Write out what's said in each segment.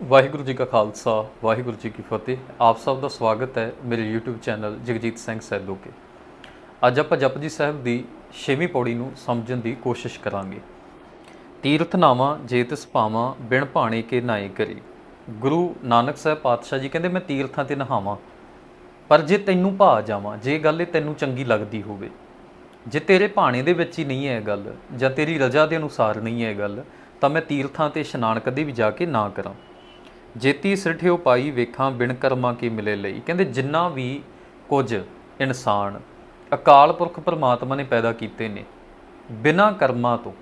ਵਾਹਿਗੁਰੂ ਜੀ ਕਾ ਖਾਲਸਾ, ਵਾਹਿਗੁਰੂ ਜੀ ਕੀ ਫਤਿਹ। ਆਪ ਸਭ ਦਾ ਸਵਾਗਤ ਹੈ ਮੇਰੇ YouTube ਚੈਨਲ ਜਗਜੀਤ ਸਿੰਘ ਸੈਦੋਕੇ ਅੱਜ ਆਪਾਂ ਜਪਜੀ ਸਾਹਿਬ ਦੀ 6ਵੀਂ ਪੌੜੀ ਨੂੰ ਸਮਝਣ ਦੀ ਕੋਸ਼ਿਸ਼ ਕਰਾਂਗੇ। ਤੀਰਥ ਨਾਵਾਂ ਜੇ ਤਿਸ ਭਾਵਾਂ ਬਿਨ ਭਾਣੇ ਕੇ ਨਾਏ ਕਰੀ। ਗੁਰੂ ਨਾਨਕ ਸਾਹਿਬ ਪਾਤਸ਼ਾਹ ਜੀ ਕਹਿੰਦੇ, ਮੈਂ ਤੀਰਥਾਂ ਤੇ ਨਹਾਵਾਂ, ਪਰ ਜੇ ਤੈਨੂੰ ਭਾ ਜਾਵਾਂ, ਜੇ ਗੱਲ ਇਹ ਤੈਨੂੰ ਚੰਗੀ ਲੱਗਦੀ ਹੋਵੇ, ਜੇ ਤੇਰੇ ਭਾਣੇ ਦੇ ਵਿੱਚ ਹੀ ਨਹੀਂ ਹੈ ਗੱਲ, ਜਾਂ ਤੇਰੀ ਰਜਾ ਦੇ ਅਨੁਸਾਰ ਨਹੀਂ ਹੈ ਗੱਲ, ਤਾਂ ਮੈਂ ਤੀਰਥਾਂ ਤੇ ਇਸ਼ਨਾਨ ਕਦੇ ਵੀ ਜਾ ਕੇ ਨਾ ਕਰਾਂ। ਜੇਤੀ ਸਿਰਠਿਓ ਪਾਈ ਵੇਖਾਂ ਬਿਨ ਕਰਮਾਂ ਕੀ ਮਿਲੇ ਲਈ। ਕਹਿੰਦੇ ਜਿੰਨਾ ਵੀ ਕੁਝ ਇਨਸਾਨ, ਅਕਾਲ ਪੁਰਖ ਪਰਮਾਤਮਾ ਨੇ ਪੈਦਾ ਕੀਤੇ ਨੇ, ਬਿਨਾਂ ਕਰਮਾਂ ਤੋਂ,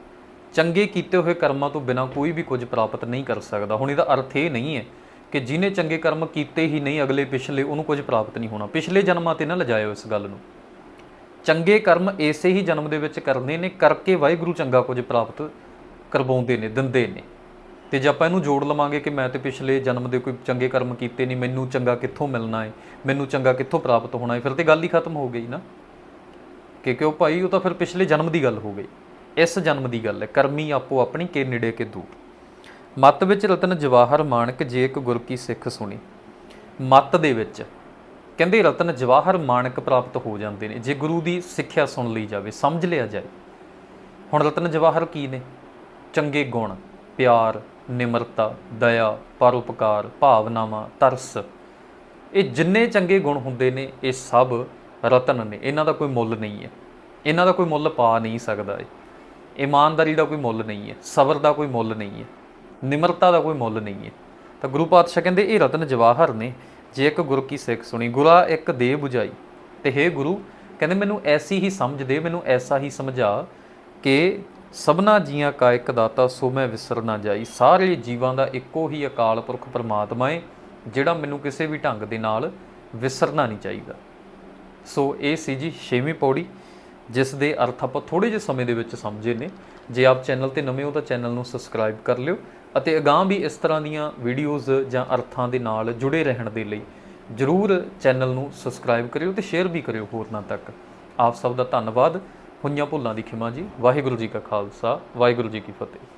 ਚੰਗੇ ਕੀਤੇ ਹੋਏ ਕਰਮਾਂ ਤੋਂ ਬਿਨਾਂ ਕੋਈ ਵੀ ਕੁਝ ਪ੍ਰਾਪਤ ਨਹੀਂ ਕਰ ਸਕਦਾ। ਹੁਣ ਇਹਦਾ ਅਰਥ ਇਹ ਨਹੀਂ ਹੈ ਕਿ ਜਿਹਨੇ ਚੰਗੇ ਕਰਮ ਕੀਤੇ ਹੀ ਨਹੀਂ, ਅਗਲੇ ਪਿਛਲੇ ਉਹਨੂੰ ਕੁਝ ਪ੍ਰਾਪਤ ਨਹੀਂ ਹੋਣਾ। ਪਿਛਲੇ ਜਨਮਾਂ ਤੇ ਨਾ ਲਜਾਇਓ ਇਸ ਗੱਲ ਨੂੰ। ਚੰਗੇ ਕਰਮ ਇਸੇ ਹੀ ਜਨਮ ਦੇ ਵਿੱਚ ਕਰਨੇ ਨੇ, ਕਰਕੇ ਵਾਹਿਗੁਰੂ ਚੰਗਾ ਕੁਝ ਪ੍ਰਾਪਤ ਕਰਵਾਉਂਦੇ ਨੇ, ਦਿੰਦੇ ਨੇ। ਤੇ ਜੇ ਆਪਾਂ ਇਹਨੂੰ ਜੋੜ ਲਵਾਂਗੇ ਕਿ ਮੈਂ ਤੇ ਪਿਛਲੇ ਜਨਮ ਦੇ ਕੋਈ ਚੰਗੇ ਕਰਮ ਕੀਤੇ ਨਹੀਂ, ਮੈਨੂੰ ਚੰਗਾ ਕਿੱਥੋਂ ਮਿਲਣਾ ਹੈ ਮੈਨੂੰ ਚੰਗਾ ਕਿੱਥੋਂ ਪ੍ਰਾਪਤ ਹੋਣਾ ਹੈ ਫਿਰ ਤੇ ਗੱਲ ਹੀ ਖਤਮ ਹੋ ਗਈ ਨਾ। ਕਿ ਕਿਉਂ ਭਾਈ, ਉਹ ਤਾਂ ਫਿਰ ਪਿਛਲੇ ਜਨਮ ਦੀ ਗੱਲ ਹੋ ਗਈ। ਇਸ ਜਨਮ ਦੀ ਗੱਲ ਹੈ, ਕਰਮੀ ਆਪੋ ਆਪਣੀ ਕੇ ਨੇੜੇ ਕੇ ਦੂਰ। ਮਤ ਵਿੱਚ ਰਤਨ ਜਵਾਹਰ ਮਾਨਕ ਜੇ ਇੱਕ ਗੁਰ ਕੀ ਸਿੱਖ ਸੁਣੀ। ਮਤ ਦੇ ਵਿੱਚ ਕਹਿੰਦੇ ਰਤਨ ਜਵਾਹਰ ਮਾਨਕ ਪ੍ਰਾਪਤ ਹੋ ਜਾਂਦੇ ਨੇ। ਜੇ ਗੁਰੂ ਦੀ ਸਿੱਖਿਆ ਸੁਣ ਲਈ ਜਾਵੇ, ਸਮਝ ਲਿਆ ਜਾਏ। ਹੁਣ ਰਤਨ ਜਵਾਹਰ ਕੀ ਨੇ? ਚੰਗੇ ਗੁਣ, ਪਿਆਰ ਨਿਮਰਤਾ, ਦਇਆ, ਪਰਉਪਕਾਰ, ਭਾਵਨਾਵਾਂ, ਤਰਸ। ਇਹ ਜਿੰਨੇ ਚੰਗੇ ਗੁਣ ਹੁੰਦੇ ਨੇ, ਇਹ ਸਭ ਰਤਨ ਨੇ। ਇਹਨਾਂ ਦਾ ਕੋਈ ਮੁੱਲ ਨਹੀਂ ਹੈ। ਇਹਨਾਂ ਦਾ ਕੋਈ ਮੁੱਲ ਪਾ ਨਹੀਂ ਸਕਦਾ ਏ ਇਮਾਨਦਾਰੀ ਦਾ ਕੋਈ ਮੁੱਲ ਨਹੀਂ ਹੈ। ਸਬਰ ਦਾ ਕੋਈ ਮੁੱਲ ਨਹੀਂ ਹੈ। ਨਿਮਰਤਾ ਦਾ ਕੋਈ ਮੁੱਲ ਨਹੀਂ ਹੈ। ਤਾਂ ਗੁਰੂ ਪਾਤਸ਼ਾਹ ਕਹਿੰਦੇ, ਇਹ ਰਤਨ ਜਵਾਹਰ ਨੇ। ਜੇ ਇੱਕ ਗੁਰ ਕੀ ਸਿੱਖ ਸੁਣੀ, ਗੁਰਾ ਇੱਕ ਦੇ 부ਝਾਈ ਤੇ हे ਗੁਰੂ, ਕਹਿੰਦੇ, ਮੈਨੂੰ ਐਸੀ ਹੀ ਸਮਝ ਦੇ, ਮੈਨੂੰ ਐਸਾ ਹੀ ਸਮਝਾ ਕਿ ਸਭਨਾ ਜੀਆਂ ਕਾ ਇੱਕ ਦਾਤਾ, ਸੋ ਮੈਂ ਵਿਸਰ ਨਾ ਜਾਈ। ਸਾਰੇ ਜੀਵਾਂ ਦਾ ਇੱਕੋ ਹੀ ਅਕਾਲ ਪੁਰਖ ਪਰਮਾਤਮਾ ਹੈ ਜਿਹੜਾ ਮੈਨੂੰ ਕਿਸੇ ਵੀ ਢੰਗ ਦੇ ਨਾਲ ਵਿਸਰਨਾ ਨਹੀਂ ਚਾਹੀਦਾ। ਸੋ ਇਹ ਸੀ ਜੀ ਛੇਵੀਂ ਪੌੜੀ, ਜਿਸ ਦੇ ਅਰਥ ਆਪਾਂ ਥੋੜੇ ਜਿਹੇ ਸਮੇਂ ਦੇ ਵਿੱਚ ਸਮਝੇ ਨੇ। ਜੇ ਆਪ ਚੈਨਲ ਤੇ ਨਵੇਂ ਹੋ ਤਾਂ ਚੈਨਲ ਨੂੰ ਸਬਸਕ੍ਰਾਈਬ ਕਰ ਲਿਓ ਅਤੇ ਅਗਾਂਹ ਵੀ ਇਸ ਤਰ੍ਹਾਂ ਦੀਆਂ ਵੀਡੀਓਜ਼ ਜਾਂ ਅਰਥਾਂ ਦੇ ਨਾਲ ਜੁੜੇ ਰਹਿਣ ਦੇ ਲਈ ਜਰੂਰ ਚੈਨਲ ਨੂੰ ਸਬਸਕ੍ਰਾਈਬ ਕਰਿਓ ਤੇ ਸ਼ੇਅਰ ਵੀ ਕਰਿਓ ਹੋਰਨਾਂ ਤੱਕ। ਆਪ ਸਭ ਦਾ ਧੰਨਵਾਦ। ਹੋਈਆਂ ਭੁੱਲਾਂ ਦੀ ਖਿਮਾ ਜੀ। ਵਾਹਿਗੁਰੂ ਜੀ ਕਾ ਖਾਲਸਾ ਵਾਹਿਗੁਰੂ ਜੀ ਕੀ ਫਤਿਹ।